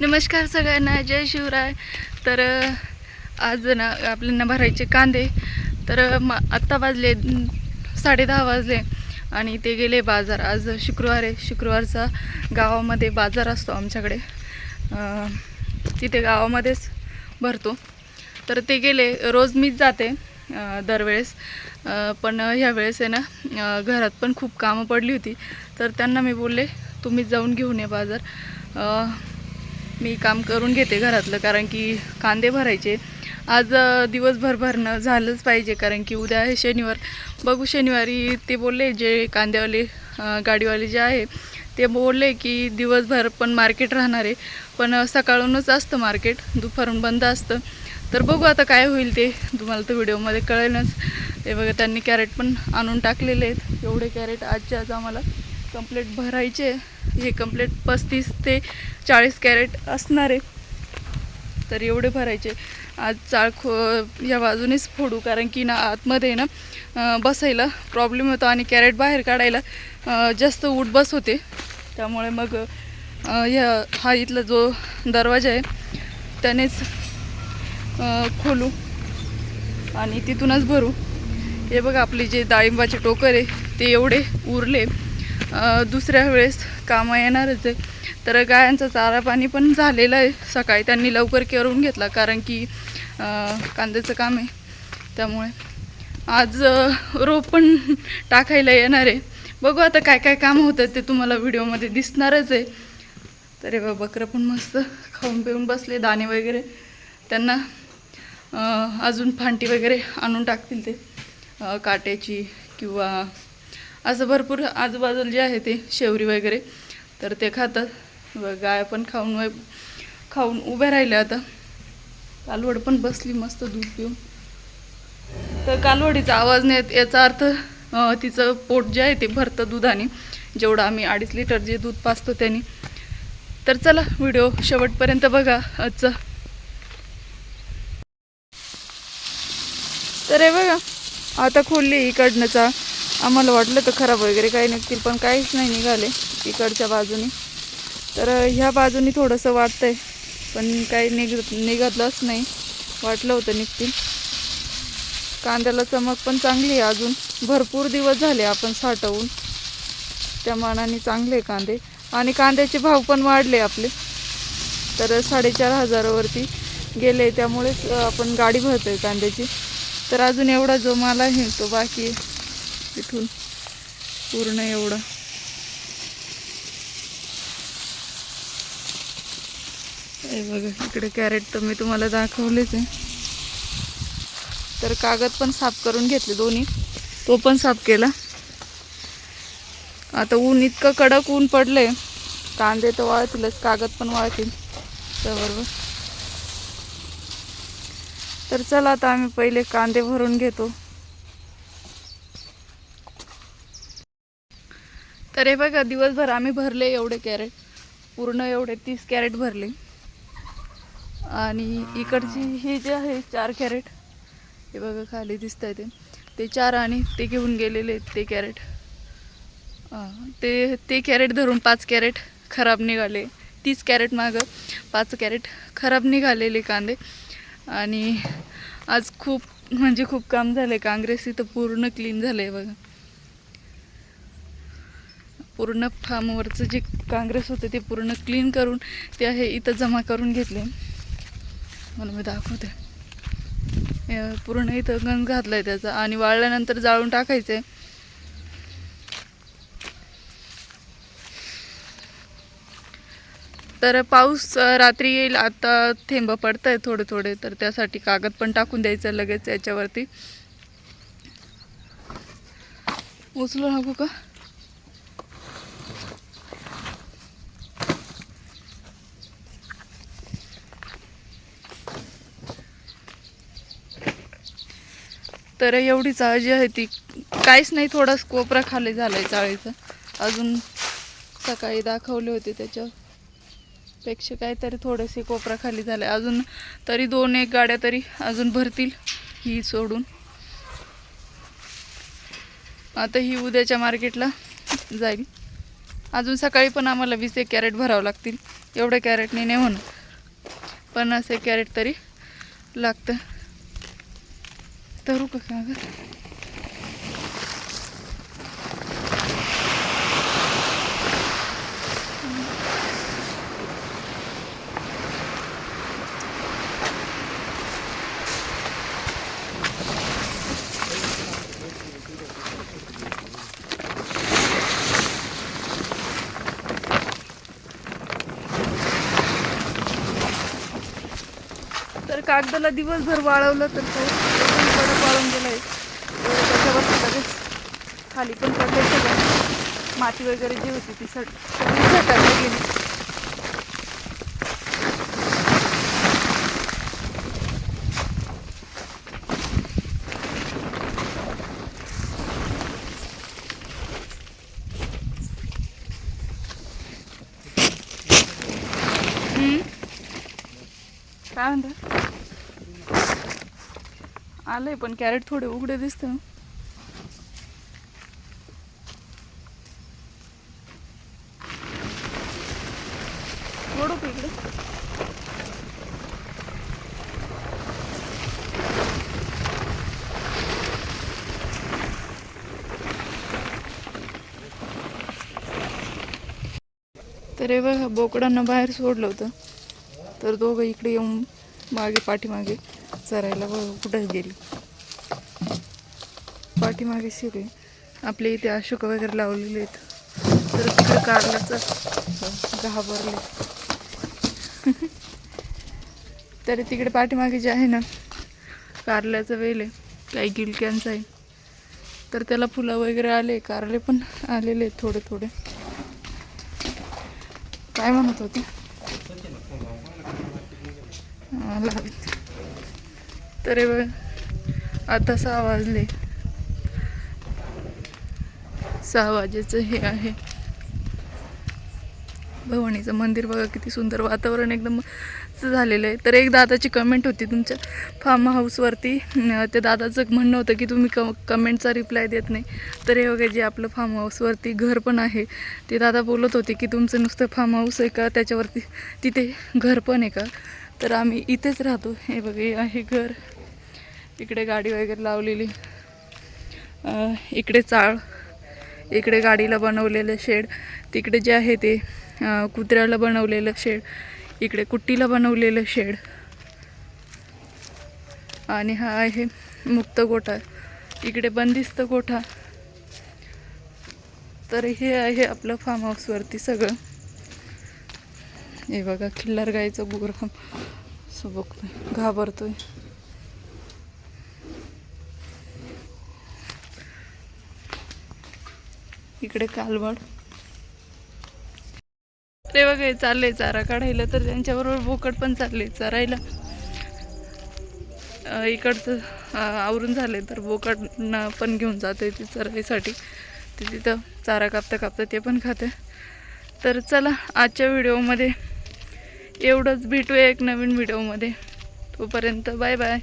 नमस्कार सगळ्यांना जय शिवराय. तर आज ना आपल्याला भरायचे कांदे. तर म आत्ता वाजले साडेदहा वाजले आणि ते गेले बाजार. आज शुक्रवार आहे. शुक्रवारचा गावामध्ये बाजार असतो आमच्याकडे. तिथे गावामध्येच भरतो. तर ते गेले. रोज मीच जाते दरवेळेस. पण ह्या वेळेस आहे ना घरात पण खूप कामं पडली होती. तर त्यांना मी बोलले तुम्हीच जाऊन घेऊन ये बाजार. मी काम करून घेते घरातलं कारण की कांदे भरायचे. आज दिवसभर भरणं झालंच पाहिजे कारण की उद्या आहे शनिवार. बघू शनिवारी ते बोलले जे कांद्यावाले गाडीवाले जे आहे ते बोलले की दिवसभर पण मार्केट राहणार आहे. पण सकाळूनच असतं मार्केट दुपारून बंद असतं. तर बघू आता काय होईल ते. तुम्हाला तर व्हिडिओमध्ये कळेलच. ते बघा त्यांनी कॅरेट पण आणून टाकलेले आहेत. एवढे कॅरेट आजच्या आज आम्हाला कंप्लेट भरायचे हे कंप्लीट पस्तीस ते चाळीस कॅरेट असणार आहे. तर एवढे भरायचे. आज चाळ खो या बाजूनेच फोडू कारण की ना आतमध्ये ना बसायला प्रॉब्लेम होतो आणि कॅरेट बाहेर काढायला जास्त उठ बस होते. त्यामुळे मग ह्या हा इथला जो दरवाजा आहे त्यानेच खोलू आणि तिथूनच भरू. हे बघा आपले जे डाळिंबाचे टोकर आहे ते एवढे उरले. दुसऱ्या वेळेस कामं येणारच आहे. तर गायांचं चारा पाणी पण झालेलं आहे. सकाळी त्यांनी लवकर करून घेतला कारण की कांद्याचं काम आहे. त्यामुळे आज रोप पण टाकायला येणार आहे. बघू आता काय काय काम होतं ते तुम्हाला व्हिडिओमध्ये दिसणारच आहे. तर बा बकरं पण मस्त खाऊन पिऊन बसले दाणे वगैरे. त्यांना अजून फांटी वगैरे आणून टाकतील ते. काट्याची किंवा असं भरपूर आजूबाजूला जे आहे ते शेवरी वगैरे तर ते खातात. व गाय पण खाऊन व खाऊन उभ्या राहिल्या आता. कालवड पण बसली मस्त दूध पिऊन. तर कालवडीचा आवाज नाही याचा अर्थ तिचं पोट जे आहे ते भरतं दुधाने. जेवढं आम्ही अडीच लिटर जे दूध पाचतो त्याने. तर चला व्हिडिओ शेवटपर्यंत बघा आजचा. तर हे बघा आता खोलली इकडनंचा. आम्हाला वाटलं तर खराब वगैरे काही निघतील पण काहीच नाही निघाले इकडच्या बाजूने. तर ह्या बाजूनी थोडंसं वाटतं आहे पण काही निघ निघतलंच नाही. वाटलं होतं निघतील. कांद्याला चमक पण चांगली आहे अजून. भरपूर दिवस झाले आपण साठवून. त्या मानाने चांगले कांदे. आणि कांद्याचे भाव पण वाढले आपले. तर साडेचार हजारावरती गेले त्यामुळेच आपण गाडी भरतो आहे कांद्याची. तर अजून एवढा जो माल आहे तो बाकी आहे. तिथून. पूर्ण एवढं. हे बघा इकडे कॅरेट तर मी तुम्हाला दाखवलेच आहे. तर कागद पण साफ करून घेतले दोन्ही. तो पण साफ केला. आता ऊन इतकं कडक ऊन पडलंय. कांदे तर वाळतीलच कागद पण वाळतील. त्याबरोबर तर चला आता आम्ही पहिले कांदे भरून घेतो. तर हे बघा दिवसभर आम्ही भरले एवढे कॅरेट. पूर्ण एवढे तीस कॅरेट भरले. आणि इकडची ही जे आहे चार कॅरेट हे बघा खाली दिसत आहे ते. ते चार आणि ते घेऊन गेलेले आहेत ते कॅरेट. ते ते कॅरेट धरून पाच कॅरेट खराब निघाले. तीस कॅरेट मागं पाच कॅरेट खराब निघालेले कांदे. आणि आज खूप म्हणजे खूप काम झालं आहे काँग्रेस इथं पूर्ण क्लीन झालं आहे बघा. पूर्ण फार्मवरचं जे काँग्रेस होते ते पूर्ण क्लीन करून ते आहे इथं जमा करून घेतले. मला मी दाखवते. पूर्ण इथं गंज घातला आहे त्याचा आणि वाळल्यानंतर जाळून टाकायचं आहे तर पाऊस रात्री येईल आता थेंब पडत आहे थोडे थोडे तर त्यासाठी कागद पण टाकून द्यायचं लगेच याच्यावरती. उचलू नको का? तर एवढी चाळ जी आहे ती. काहीच नाही थोडाच कोपरा खाली झालाय चाळीचा अजून सकाळी दाखवले होते त्याच्यापेक्षा काहीतरी थोडेसे कोपरा खाली झाले. अजून तरी दोन एक गाड्या तरी अजून भरतील ही सोडून. आता ही उद्याच्या मार्केटला जाईल. अजून सकाळी पण आम्हाला वीस एक कॅरेट भरावं लागतील. एवढ्या कॅरेटने नाही होणार. पन्नास एक कॅरेट तरी लागतं. तरू का का तर कागदाला दिवसभर वाळवलं तर तो पळून कडक त्याच्यावर लगेच खाली पण पडले सगळं. माती वगैरे जी होती ती सट सगळी सटायला गेली. काय म्हणता? आलंय पण कॅरेट थोडे उघडे दिसत. ओढू का इकडे? तर हे बघा बोकडांना बाहेर सोडलं होतं. तर दोघं इकडे येऊन मागे पाठीमागे. चरायला बघ कुठं गेली. पाठीमागे शिरे. आपल्या इथे अशोक वगैरे लावलेले आहेत. तर तिकडे कारल्याचं घाबरले. तरी तिकडे पाठीमागे जे आहे ना कारल्याचं वेल आहे. काही गिलक्यांचं आहे. तर त्याला फुलं वगैरे आले कारले पण आलेले आहेत थोडे थोडे. काय म्हणत होते. तर हे बघ. आता सहा वाजले. सहा वाजेचं हे आहे. भवानीचं मंदिर बघा किती सुंदर वातावरण एकदम झालेलं आहे. तर एक दादाची कमेंट होती तुमच्या फार्म हाऊसवरती त्या दादाचं म्हणणं होतं की तुम्ही क कमेंटचा रिप्लाय देत नाही. तर हे वगैरे जे आपलं फार्म हाऊसवरती घर पण आहे. ते दादा बोलत होते की तुमचं नुसतं फार्म हाऊस आहे का? त्याच्यावरती तिथे घर पण आहे का? तर आम्ही इथेच राहतो. हे बघा हे आहे घर. इकडे गाडी वगैरे लावलेली. इकडे चाळ इकडे गाडीला बनवलेलं शेड तिकडे जे आहे ते कुत्र्याला बनवलेलं शेड इकडे कुट्टीला बनवलेलं शेड. आणि हा आहे मुक्त गोठा. इकडे बंदिस्त गोठा. तर हे आहे आपलं फार्म हाऊसवरती सगळं. हे बघा खिल्लार गाईचं गुरम सो बघतोय घाबरतोय. इकडे कालवड. ते बघा चाललंय चारा काढायला तर त्यांच्याबरोबर बोकड पण चालले चरायला. इकडचं आवरून झाले तर बोकडना पण घेऊन जाते ती चरायसाठी. ते तिथं चारा कापता कापता ते पण खाते. तर चला आजच्या व्हिडिओमध्ये एवढंच. भेटूया एक नवीन व्हिडिओमध्ये. तोपर्यंत बाय बाय.